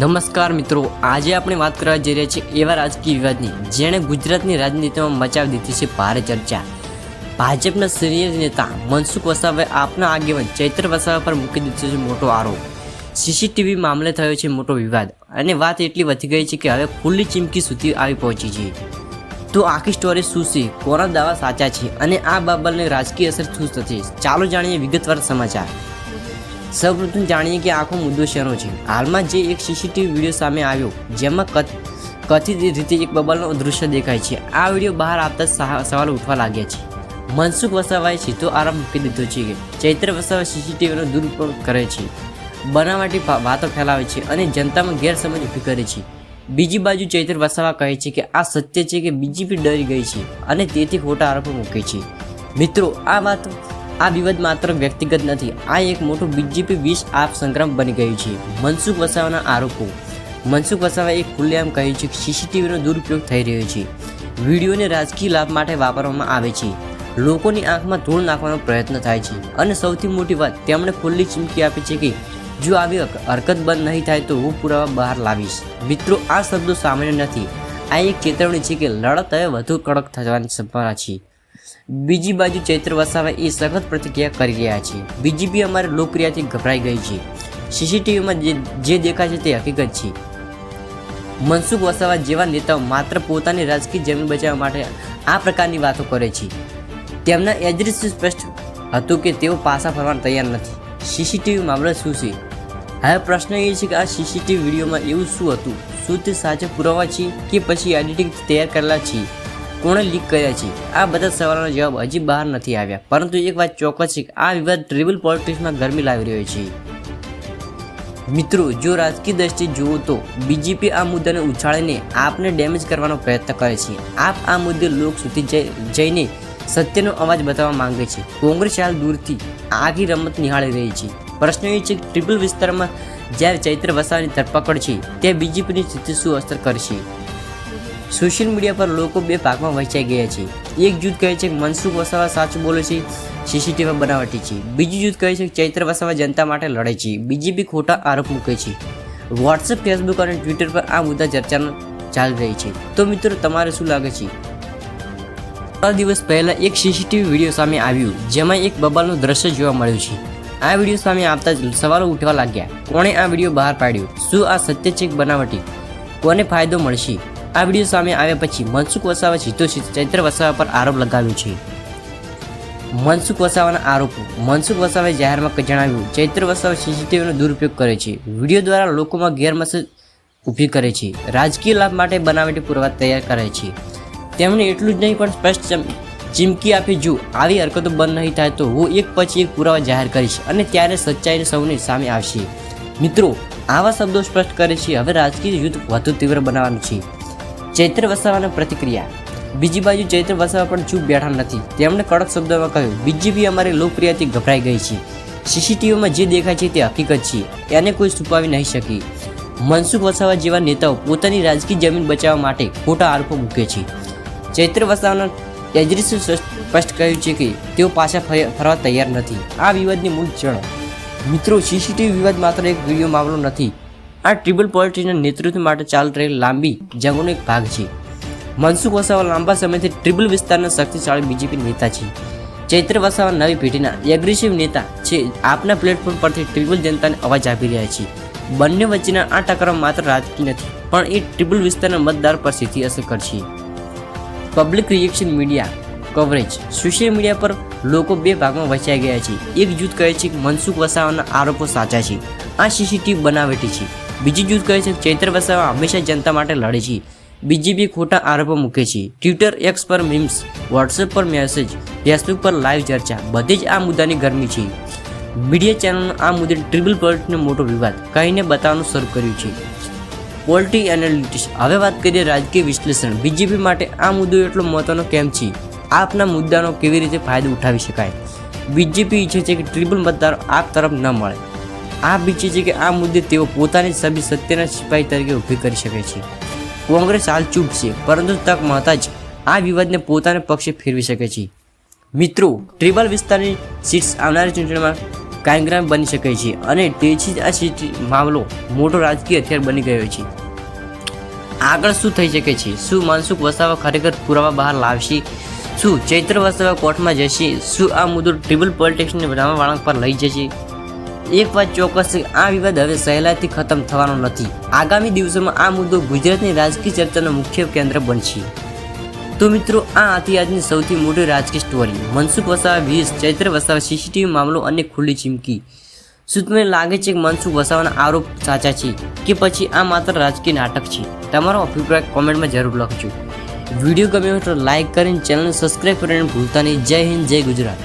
નમસ્કાર મિત્રો, આજે આપણે વાત કરવા જઈ રહ્યા છીએ એવા રાજકીય વિવાદની, જેણે ગુજરાતની રાજનીતિમાં મચાવી દીધી છે ભારે ચર્ચા. ભાજપના સિનિયર નેતા મનસુખ વસાવાએ આપના આગેવાન ચૈત્ર વસાવા પર મૂકી દીધો છે મોટો આરોપ. સીસીટીવી મામલે થયો છે મોટો વિવાદ અને વાત એટલી વધી ગઈ છે કે હવે ખુલ્લી ચીમકી સુધી આવી પહોંચી છે. તો આખી સ્ટોરી શું છે? કોના દાવા સાચા છે? અને આ બાબતને રાજકીય અસર શું થશે? ચાલો જાણીએ વિગતવાર સમાચાર. સૌપ્રથમ જાણીએ કે આખો મુદ્દો શેનો છે. હાલમાં જે એક સીસીટીવી વીડિયો સામે આવ્યો, જેમાં કથ- કથિત રીતે એક બબલનો દૃશ્ય દેખાય છે. આ વીડિયો બહાર આવતા સવાલ ઉઠવા લાગ્યા છે. મનસુખ વસાવાએ સીધો આરામ મૂકી દીધો છે કે ચૈત્ર વસાવા સીસીટીવીનો દુરુપયોગ કરે છે. બનાવટી વાતો ફેલાવે છે અને જનતામાં ગેરસમજ ઊભી કરે છે. બીજી બાજુ ચૈત્ર વસાવા કહે છે કે આ સત્ય છે કે બીજેપી ડરી ગઈ છે અને તેથી ખોટા આરોપો મૂકે છે. મિત્રો, આ વાત આ વિવાદ માત્ર વ્યક્તિગત નથી, આ એક મોટું બીજેપી વિશ આપ સંગ્રામ બની ગયું છે. મનસુખ વસાવાના આરોપો. મનસુખ વસાવાએ ખુલ્લેઆમ કહ્યું છે કે સીસીટીવીનો દુરુપયોગ થઈ રહ્યો છે. વિડીયોને રાજકીય લાભ માટે વાપરવામાં આવે છે. લોકોની આંખમાં ધૂળ નાખવાનો પ્રયત્ન થાય છે. અને સૌથી મોટી વાત, તેમણે ખુલ્લી ચીમકી આપી છે કે, જો આવી હરકત બંધ નહીં થાય તો હું પુરાવા બહાર લાવીશ. મિત્રો, આ શબ્દો સામાન્ય નથી. આ એક ચેતવણી છે કે લડત હવે વધુ કડક થવાની સંભાવના છે. બીજી બાજુ ચૈત્ર વસાવા એ સખત પ્રતિક્રિયા કરી રહ્યા છે. બીજીપી અમારી લોકપ્રિયતાથી ગભરાઈ ગઈ છે. સીસીટીવીમાં જે જે દેખાય છે તે હકીકત છે. મનસુખ વસાવા જેવા નેતાઓ માત્ર પોતાની રાજકીય જમીન બચાવવા માટે આ પ્રકારની વાતો કરે છે. તેમના એડ્રેસ સ્પષ્ટ હતું કે તેઓ પાછા ફરવા તૈયાર નથી. સીસીટીવી મામલો શું છે? હવે પ્રશ્ન એ છે કે આ સીસીટીવી વિડીયોમાં એવું શું હતું? શું તે સાચા પુરાવા છે કે પછી એડિટિંગ તૈયાર કરેલા છે? કોણે લીક કર્યા છે? આ બધા સવાલોના જવાબ હજી બહાર નથી આવ્યા. પરંતુ એક વાત ચોક્કસ છે આ વિવાદ ટ્રિબલ પોલિટિક્સમાં ગરમી લાવી રહ્યો છે. મિત્રો, જો રાજકીય દ્રષ્ટિએ જુઓ તો બીજેપી આ મુદ્દાને ઉછાળીને આપને ડેમેજ કરવાનો પ્રયત્ન કરે છે. આપ આ મુદ્દે લોક સુધી જઈને સત્યનો અવાજ બતાવવા માંગે છે. કોંગ્રેસ હાલ દૂરથી આખી રમત નિહાળી રહી છે. પ્રશ્ન એ છે કે ટ્રિપલ વિસ્તારમાં જ્યારે ચૈત્ર વસાવાની ધરપકડ છે, ત્યાં બીજેપીની સ્થિતિ શું અસર કરશે? સોશિયલ મીડિયા પર લોકો બે ભાગમાં વહેંચાઈ ગયા છે. એક જૂથ કહે છે કે મનસુખ વસાવા સાચું બોલે છે સીસીટીવી બનાવટી છે. બીજું જૂથ કહે છે કે ચૈત્ર વસાવા જનતા માટે લડે છે. બીજેપી ખોટા આરોપ મૂકે છે. વોટ્સએપ ફેસબુક અને ટ્વિટર પર આ મુદ્દા ચર્ચાનો ચાલી રહી છે. તો મિત્રો, તમારે શું લાગે છે? થોડા દિવસ પહેલાં એક સીસીટીવી વીડિયો સામે આવ્યું, જેમાં એક બબાલનું દ્રશ્ય જોવા મળ્યું છે. આ વીડિયો સામે આવતા જ સવાલો ઉઠવા લાગ્યા. કોણે આ વીડિયો બહાર પાડ્યો? શું આ સત્ય છે બનાવટી? કોને ફાયદો મળશે? આ વીડિયો સામે આવ્યા પછી મનસુખ વસાવા સીધો ચૈત્ર વસાવા પર આરોપ લગાવ્યો છે. મનસુખ વસાવાના આરોપો. મનસુખ વસાવાએ જાહેરમાં જણાવ્યું, ચૈત્ર વસાવા સીસીટીવીનો દુરુપયોગ કરે છે. વીડિયો દ્વારા લોકોમાં ગેરમસજ ઊભી કરે છે. રાજકીય લાભ માટે બનાવટી પુરાવા તૈયાર કરે છે. તેમણે એટલું જ નહીં, પણ સ્પષ્ટ ચમ- ચીમકી આપી, જો આવી હરકતો બંધ નહીં થાય, તો હું એક પછી એક પુરાવા જાહેર કરીશ અને ત્યારે સચ્ચાઈ સૌની સામે આવશે. મિત્રો, આવા શબ્દો સ્પષ્ટ કરે છે. હવે રાજકીય યુદ્ધ વધુ તીવ્ર બનાવવાનું છે. ચૈત્ર વસાવાના પ્રતિક્રિયા. બીજી બાજુ ચૈત્ર વસાવા પણ ચૂપ બેઠા નથી. તેમણે કડક શબ્દોમાં કહ્યું બીજેપી અમારી લોકપ્રિયતાથી ગભરાઈ ગઈ છે. સીસીટીવીમાં જે દેખાય છે તે હકીકત છે. એને કોઈ છુપાવી નહીં શકે. મનસુખ વસાવા જેવા નેતાઓ પોતાની રાજકીય જમીન બચાવવા માટે ખોટા આરોપો મૂકે છે. ચૈત્ર વસાવાના તેજરીસે સ્પષ્ટ કહ્યું છે કે, તેઓ પાછા ફરી- ફરવા તૈયાર નથી. આ વિવાદની મૂળ જણ મિત્રો સીસીટીવી વિવાદ માત્ર એક વીડિયો મામલો નથી. આ ટ્રિબલ પોલિટીના નેતૃત્વ માટે ચાલી રહેલી લાંબી જંગનો એક ભાગ છે. મનસુખ વસાવા લાંબા સમયથી ટ્રિબલ વિસ્તારના શક્તિશાળી બીજેપી નેતા છે. ચૈત્ર વસાવા નવી પેઢીના એગ્રેસિવ નેતા છે. આપના પ્લેટફોર્મ પરથી ટ્રિબલ જનતાને અવાજ આપી રહ્યા છે. બંને વચ્ચેના આ ટકરાવ માત્ર રાજકીય નથી, પણ એ ટ્રિબલ વિસ્તારના મતદાર પર સીધી અસર કરશે. Public reaction media coverage social media પર લોકો બે ભાગમાં વહેંચાઈ ગયા છે. એક જૂથ કહે છે કે મનસુખ વસાવાના આરોપો સાચા છે. આ સીસીટીવી બનાવેટી છે. બીજું જૂથ કહે છે ચૈત્ર વસાવા હંમેશા જનતા માટે લડે છે. બીજેપી ખોટા આરોપો મૂકે છે. ટ્વિટર એક્સ પર મીમ્સ વોટ્સએપ પર મેસેજ ફેસબુક પર લાઈવ ચર્ચા, બધી જ આ મુદ્દાની ગરમી છે. મીડિયા ચેનલનો આ મુદ્દે ટ્રિબલ પોલિટિક્સનો મોટો વિવાદ કહીને બતાવવાનું શરૂ કર્યું છે. પોલિટી એનાલિટિક્સ હવે વાત કરીએ રાજકીય વિશ્લેષણ. બીજેપી માટે આ મુદ્દો એટલો મહત્વનો કેમ છે? આપના મુદ્દાનો કેવી રીતે ફાયદો ઉઠાવી શકાય? બીજેપી ઈચ્છે છે કે ટ્રિબલ મતદારો આપ તરફ ન મળે. આપ બીચે છે કે આ મુદ્દે તેઓ પોતાની છબી સત્યના સિપાહી તરીકે ઊભી કરી શકે છે. કોંગ્રેસ હાલ ચૂપ છે, પરંતુ તક મળતા જ આ વિવાદને પોતાના પક્ષે ફેરવી શકે છે. મિત્રો, ટ્રિબલ વિસ્તારની સીટ્સ આવનારી ચૂંટણીમાં કાયગ્રામ બની શકે છે અને તેથી જ આ સીટ મામલો મોટો રાજકીય હથિયાર બની ગયો છે. આગળ શું થઈ શકે છે? શું મનસુખ વસાવા ખરેખર પુરાવા બહાર લાવશે? શું ચૈત્ર વસાવા કોર્ટમાં જશે? શું આ મુદ્દો ટ્રિબલ પોલિટિક્સને નવા વળાંક પર લઈ જશે? એક વાત ચોક્કસ છે, આ વિવાદ હવે સહેલાઈથી ખતમ થવાનો નથી. આગામી દિવસોમાં આ મુદ્દો ગુજરાતની રાજકીય ચર્ચાનો મુખ્ય કેન્દ્ર બનશે. તો મિત્રો, આ હતી આજની સૌથી મોટી રાજકીય સ્ટોરી મનસુખ વસાવા વીસ ચૈત્ર વસાવા સીસીટીવી મામલો અને ખુલ્લી ચીમકી. શું તમને લાગે છે કે મનસુખ વસાવાના આરોપ સાચા છે કે પછી આ માત્ર રાજકીય નાટક છે? તમારો અભિપ્રાય કોમેન્ટમાં જરૂર લખજો. વીડિયો ગમ્યો તો લાઈક કરીને ચેનલને સબસ્ક્રાઈબ કરીને ભૂલતા નહીં. જય હિન્દ, જય ગુજરાત.